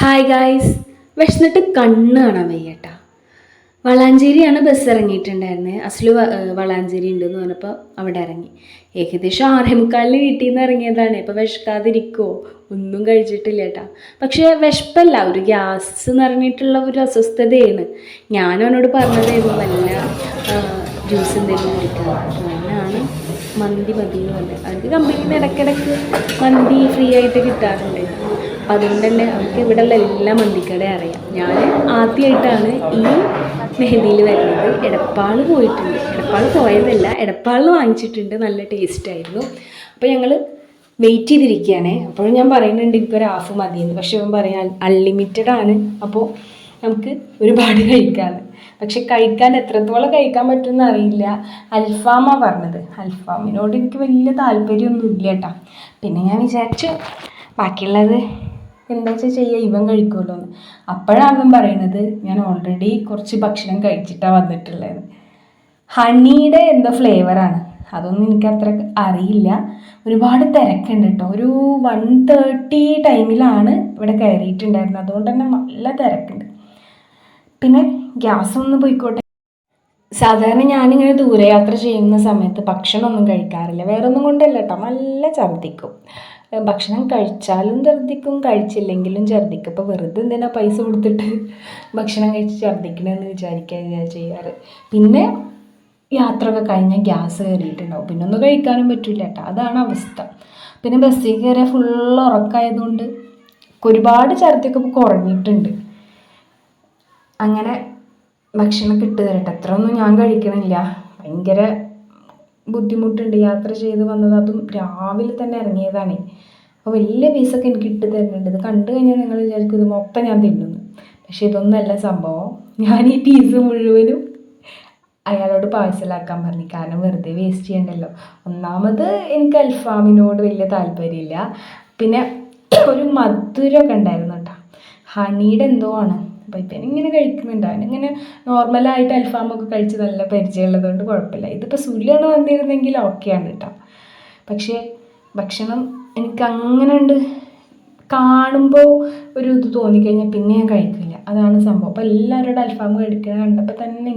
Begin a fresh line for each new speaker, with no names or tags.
Hi guys വിശന്നിട്ട് കണ്ണ് കാണാൻ വയ്യട്ടാ. വളാഞ്ചേരിയാണ് ബസ് ഇറങ്ങിയിട്ടുണ്ടായിരുന്നത് അസലു വളാഞ്ചേരി ഉണ്ടെന്ന് പറഞ്ഞപ്പോൾ അവിടെ ഇറങ്ങി. ഏകദേശം ആറേ മുക്കാലിന് വീട്ടിൽ നിന്ന് ഇറങ്ങിയതാണ്. ഇപ്പോൾ വിശക്കാതിരിക്കുമോ ഒന്നും കഴിച്ചിട്ടില്ല കേട്ടാ പക്ഷേ വിശപ്പല്ല. ഒരു ഗ്യാസ് പറഞ്ഞിട്ടുള്ള ഒരു അസ്വസ്ഥതയാണ്. ഞാൻ അവനോട് പറഞ്ഞതായിരുന്നു. വല്ല ജ്യൂസ് എന്തെങ്കിലും കുടിക്കാൻ ഞാനാണ് മന്തി മതി എന്ന് പറഞ്ഞത്. അവർക്ക് കമ്പനിയിൽ നിന്ന് ഇടയ്ക്കിടയ്ക്ക് മന്തി ഫ്രീ ആയിട്ട് കിട്ടാറുണ്ട്. അപ്പം അതുകൊണ്ട് തന്നെ അവർക്ക് ഇവിടെയുള്ള എല്ലാ മന്തിക്കടയും അറിയാം. ഞാൻ ആദ്യമായിട്ടാണ് ഈ മെഹന്തിയിൽ വരുന്നത്. എടപ്പാൾ പോയിട്ടുണ്ട്. എടപ്പാൾ പോയതല്ല എടപ്പാൾ വാങ്ങിച്ചിട്ടുണ്ട്. നല്ല ടേസ്റ്റ് ആയിരുന്നു. അപ്പോൾ ഞങ്ങൾ വെയിറ്റ് ചെയ്തിരിക്കുകയാണേ. അപ്പോൾ ഞാൻ പറയുന്നുണ്ട് ഇപ്പോൾ ഒരു ഹാഫ് മതിയെന്ന്. പക്ഷെ അവൻ പറയാൻ അൺലിമിറ്റഡ് ആണ്. അപ്പോൾ നമുക്ക് ഒരുപാട് കഴിക്കാമെന്ന് പക്ഷെ കഴിക്കാൻ എത്രത്തോളം കഴിക്കാൻ പറ്റുമെന്ന് അറിയില്ല. അൽഫാമ പറഞ്ഞത്. അൽഫാമിനോട് എനിക്ക് വലിയ താല്പര്യമൊന്നും ഇല്ല കേട്ടോ. പിന്നെ ഞാൻ വിചാരിച്ചു ബാക്കിയുള്ളത് എന്താ വെച്ചാൽ ചെയ്യുക ഇവൻ കഴിക്കുമല്ലോ എന്ന്. അപ്പോഴാണ് അവൻ പറയണത് ഞാൻ ഓൾറെഡി കുറച്ച് ഭക്ഷണം കഴിച്ചിട്ടാണ് വന്നിട്ടുള്ളത്. ഹണിയുടെ എന്തോ ഫ്ലേവറാണ് അതൊന്നും എനിക്ക് അത്ര അറിയില്ല. ഒരുപാട് തിരക്കുണ്ട് കേട്ടോ ഒരു വൺ തേർട്ടി ടൈമിലാണ് ഇവിടെ കയറിയിട്ടുണ്ടായിരുന്നത്. അതുകൊണ്ട് തന്നെ നല്ല തിരക്കുണ്ട്. പിന്നെ ഗ്യാസ് ഒന്ന് പോയിക്കോട്ടെ. സാധാരണ ഞാനിങ്ങനെ ദൂരയാത്ര ചെയ്യുന്ന സമയത്ത് ഭക്ഷണമൊന്നും കഴിക്കാറില്ല. വേറൊന്നും കൊണ്ടല്ല കേട്ടോ നല്ല ഛർദ്ദിക്കും. ഭക്ഷണം കഴിച്ചാലും ഛർദ്ദിക്കും കഴിച്ചില്ലെങ്കിലും ഛർദ്ദിക്കും. അപ്പോൾ വെറുതെ എന്തിനാ പൈസ കൊടുത്തിട്ട് ഭക്ഷണം കഴിച്ച് ഛർദ്ദിക്കണമെന്ന് വിചാരിക്കുക ചെയ്യാറ്. പിന്നെ യാത്രയൊക്കെ കഴിഞ്ഞാൽ ഗ്യാസ് കയറിയിട്ടുണ്ടാവും. പിന്നെ ഒന്നും കഴിക്കാനും പറ്റില്ല കേട്ടോ. അതാണ് അവസ്ഥ. പിന്നെ ബസ്സിൽ കയറിയാൽ ഫുൾ ഉറക്കമായതുകൊണ്ട് ഒരുപാട് ഛർദ്ദിയൊക്കെ ഇപ്പോൾ കുറഞ്ഞിട്ടുണ്ട്. അങ്ങനെ ഭക്ഷണം കിട്ടുക കേട്ടോ. അത്ര ഒന്നും ഞാൻ കഴിക്കണില്ല. ഭയങ്കര ബുദ്ധിമുട്ടുണ്ട് യാത്ര ചെയ്ത് വന്നത് അതും രാവിലെ തന്നെ ഇറങ്ങിയതാണ്. അപ്പോൾ വലിയ പീസൊക്കെ എനിക്ക് ഇട്ട് തരുന്നുണ്ട്. ഇത് കണ്ടു കഴിഞ്ഞാൽ നിങ്ങൾ വിചാരിക്കും ഇത് മൊത്തം ഞാൻ തിന്നുന്നു. പക്ഷേ ഇതൊന്നല്ല സംഭവം. ഞാൻ ഈ പീസ് മുഴുവനും അയാളോട് പാഴ്സലാക്കാൻ പറഞ്ഞു. കാരണം വെറുതെ വേസ്റ്റ് ചെയ്യണ്ടല്ലോ. ഒന്നാമത് എനിക്ക് അൽഫാമിനോട് വലിയ താല്പര്യമില്ല. പിന്നെ ഒരു മധുരമൊക്കെ ഉണ്ടായിരുന്നു കേട്ടോ. ഹണിയുടെ എന്തോ ആണ്. അപ്പോൾ ഇപ്പം ഇങ്ങനെ കഴിക്കുന്നുണ്ട്. അവനിങ്ങനെ നോർമലായിട്ട് അൽഫാമൊക്കെ കഴിച്ച് നല്ല പരിചയമുള്ളതുകൊണ്ട് കുഴപ്പമില്ല. ഇതിപ്പോൾ സുല്യാണ് വന്നിരുന്നെങ്കിൽ ഓക്കെയാണ് കേട്ടോ പക്ഷേ ഭക്ഷണം എനിക്ക് അങ്ങനെ ഉണ്ട് കാണുമ്പോൾ ഒരു ഇത് തോന്നിക്കഴിഞ്ഞാൽ പിന്നെ ഞാൻ കഴിക്കില്ല. അതാണ് സംഭവം. അപ്പോൾ എല്ലാവരോടും അൽഫാം കഴിക്കുന്നത് കണ്ടപ്പോൾ തന്നെ